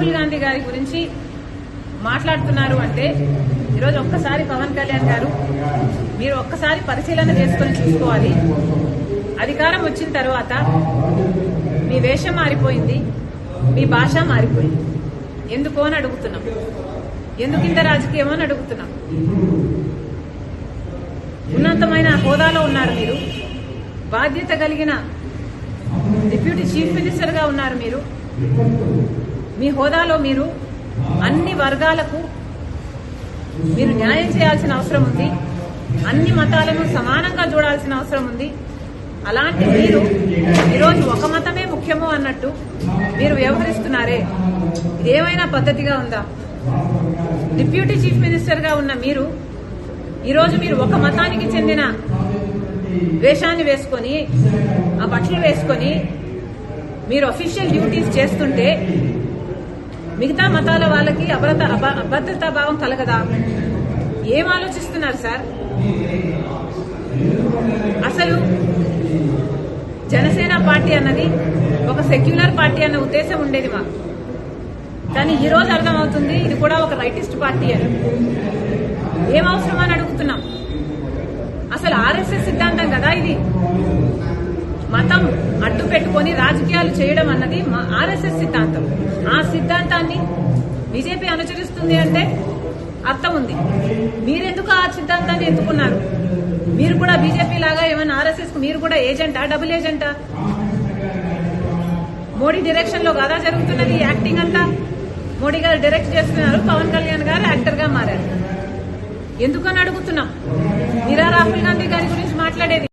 రాహుల్ గాంధీ గారి గురించి మాట్లాడుతున్నారు అంటే ఈరోజు ఒక్కసారి పవన్ కళ్యాణ్ గారు మీరు ఒక్కసారి పరిశీలన చేసుకొని చూసుకోవాలి. అధికారం వచ్చిన తర్వాత మీ వేషం మారిపోయింది మీ భాష మారిపోయింది. ఎందుకో అని అడుగుతున్నాం. ఎందుకు ఇంత అని అడుగుతున్నాం. ఉన్నతమైన హోదాలో ఉన్నారు మీరు. బాధ్యత కలిగిన డిప్యూటీ చీఫ్ మినిస్టర్గా ఉన్నారు మీరు. మీ హోదాలో మీరు అన్ని వర్గాలకు మీరు న్యాయం చేయాల్సిన అవసరం ఉంది. అన్ని మతాలను సమానంగా చూడాల్సిన అవసరం ఉంది. అలాంటి మీరు ఈరోజు ఒక మతమే ముఖ్యము అన్నట్టు మీరు వ్యవహరిస్తున్నారే. ఇదేమైనా పద్ధతిగా ఉందా? డిప్యూటీ చీఫ్ మినిస్టర్గా ఉన్న మీరు ఈరోజు మీరు ఒక మతానికి చెందిన వేషాన్ని వేసుకొని ఆ బట్టలు వేసుకొని మీరు అఫీషియల్ డ్యూటీస్ చేస్తుంటే మిగతా మతాల వాళ్ళకి అభద్రత అభద్రతా భావం కలగదా? ఏం ఆలోచిస్తున్నారు సార్? అసలు జనసేన పార్టీ అన్నది ఒక సెక్యులర్ పార్టీ అన్న ఉద్దేశం ఉండేది మాకు. కానీ ఈ రోజు అర్థమవుతుంది ఇది కూడా ఒక రైటిస్ట్ పార్టీ అని. ఏం అవసరం అని అడుగుతున్నాం. అసలు ఆర్ఎస్ఎస్ సిద్ధాంతం కదా ఇది. మతం అడ్డు పెట్టుకొని రాజకీయాలు చేయడం అన్నది మా ఆర్ఎస్ఎస్ సిద్ధాంతం. ఆ సిద్ధాంతాన్ని బీజేపీ అనుసరిస్తుంది అంటే అర్థం ఉంది. మీరెందుకు ఆ సిద్ధాంతాన్ని ఎత్తుకున్నారు? మీరు కూడా బీజేపీ లాగా ఏమైనా ఆర్ఎస్ఎస్ మీరు కూడా ఏజెంటా? డబుల్ ఏజెంటా? మోడీ డైరెక్షన్లో కదా జరుగుతున్నది యాక్టింగ్ అంతా? మోడీ గారు డైరెక్ట్ చేస్తున్నారు పవన్ కళ్యాణ్ గారు యాక్టర్గా మారారు. ఎందుకని అడుగుతున్నాం? మీరా రాహుల్ గాంధీ గారి గురించి మాట్లాడేది